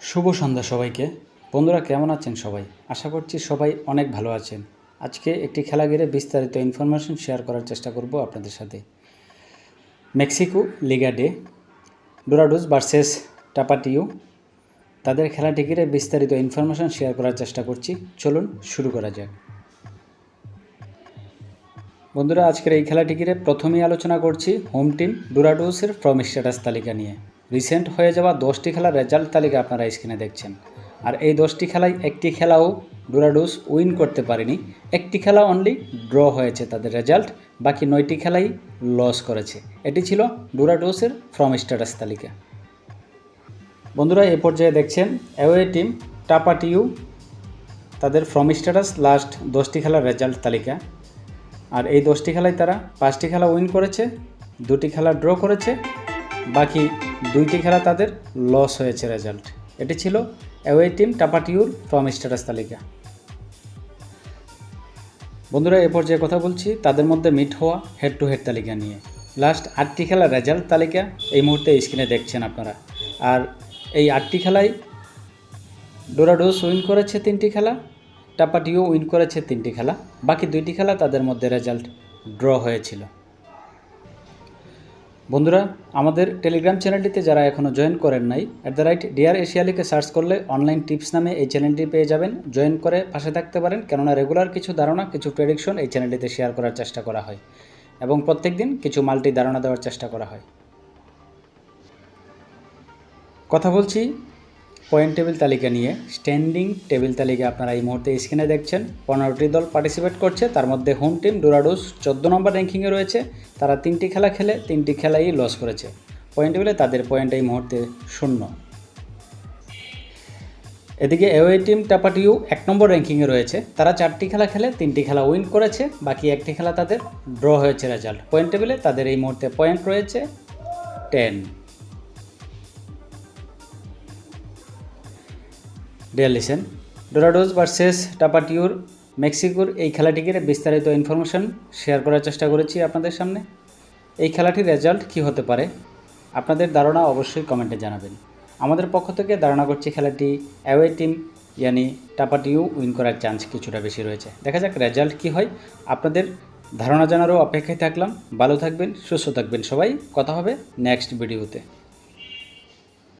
শুভ সন্ধ্যা সবাইকে। বন্ধুরা, কেমন আছেন সবাই? আশা করছি সবাই অনেক ভালো আছেন। আজকে একটি খেলা ঘিরে বিস্তারিত ইনফরমেশন শেয়ার করার চেষ্টা করব আপনাদের সাথে। Mexico Liga de, Dorados versus Tapatio. তাদের খেলাটি ঘিরে বিস্তারিত ইনফরমেশন শেয়ার করার চেষ্টা করছি। চলুন শুরু করা যাক। বন্ধুরা, আজকের এই খেলাটি ঘিরে প্রথমেই আলোচনা করছি হোম টিম ডুরাডোসের ফ্রম স্ট্যাটাস তালিকা নিয়ে। রিসেন্ট হয়ে যাওয়া দশটি খেলার রেজাল্ট তালিকা আপনারা স্ক্রিনে দেখছেন। আর এই দশটি খেলায় একটি খেলাও ডুরাডোস উইন করতে পারেনি। একটি খেলা অনলি ড্র হয়েছে তাদের রেজাল্ট, বাকি নয়টি খেলাই লস করেছে। এটি ছিল ডুরাডোসের ফ্রম স্ট্যাটাস তালিকা। বন্ধুরা, এ পর্যায়ে দেখছেন অ্যাওয়ে টিম টাপাটিউ তাদের ফ্রম স্ট্যাটাস লাস্ট দশটি খেলার রেজাল্ট তালিকা। আর এই দশটি খেলায় তারা পাঁচটি খেলা উইন করেছে, দুটি খেলা ড্র করেছে, বাকি দুইটি খেলা তাদের লস হয়েছে রেজাল্ট এটি ছিল অ্যাওয়ে টিম টাপাটিউর ফ্রম স্ট্যাটাস তালিকা। বন্ধুরা, এ পর্যায়ে কথা বলছি তাদের মধ্যে মিট হওয়া হেড টু হেড তালিকা নিয়ে। লাস্ট আটটি খেলার রেজাল্ট তালিকা এই মুহূর্তে স্ক্রিনে দেখছেন আপনারা। আর এই আটটি খেলায় ডোরাডোস উইন করেছে তিনটি খেলা টাপাটিও উইন করেছে তিনটি খেলা। বাকি দুইটি খেলা তাদের মধ্যে রেজাল্ট ড্র হয়েছিল। বন্ধুরা, আমাদের টেলিগ্রাম চ্যানেলটিতে যারা এখনও জয়েন করেন নাই অ্যাট দ্য রাইট ডিয়ার এশিয়ালিকে সার্চ করলে অনলাইন টিপস নামে এই চ্যানেলটি পেয়ে যাবেন। জয়েন করে পাশে থাকতে পারেন, কেননা রেগুলার কিছু ধারণা, কিছু প্রেডিকশন এই চ্যানেলটিতে শেয়ার করার চেষ্টা করা হয় এবং প্রত্যেক দিন কিছু মাল্টি ধারণা দেওয়ার চেষ্টা করা হয়। কথা বলছি পয়েন্ট টেবিল তালিকা নিয়ে স্ট্যান্ডিং টেবিল তালিকা আপনারা এই মুহূর্তে স্ক্রিনে দেখছেন। পনেরোটি দল পার্টিসিপেট করছে, তার মধ্যে হোম টিম ডোরাডোস চোদ্দ নম্বর র্যাঙ্কিংয়ে রয়েছে, তারা তিনটি খেলা খেলে, তিনটি খেলাই লস করেছে। পয়েন্ট টেবিলে তাদের পয়েন্ট এই মুহূর্তে শূন্য। এদিকে এওয়ে টিম টাপাটিউ এক নম্বর র্যাঙ্কিংয়ে রয়েছে, তারা চারটি খেলা খেলে, তিনটি খেলা উইন করেছে, বাকি একটি খেলা তাদের ড্র হয়েছে রেজাল্ট পয়েন্ট টেবিলে তাদের এই মুহূর্তে পয়েন্ট রয়েছে ten dear listen Dorados versus টাপাটিউর মেক্সিকোর এই খেলাটিকে বিস্তারিত ইনফরমেশন শেয়ার করার চেষ্টা করেছি আপনাদের সামনে। এই খেলাটির রেজাল্ট কী হতে পারে? আপনাদের ধারণা অবশ্যই কমেন্টে জানাবেন। আমাদের পক্ষ থেকে ধারণা করছি খেলাটি অ্যাওয়ে টিম ইয়ানি টাপাটিউ উইন করার চান্স কিছুটা বেশি রয়েছে। দেখা যাক রেজাল্ট কী হয়। আপনাদের ধারণা জানারও অপেক্ষায় থাকলাম। ভালো থাকবেন, সুস্থ থাকবেন সবাই। কথা হবে নেক্সট ভিডিওতে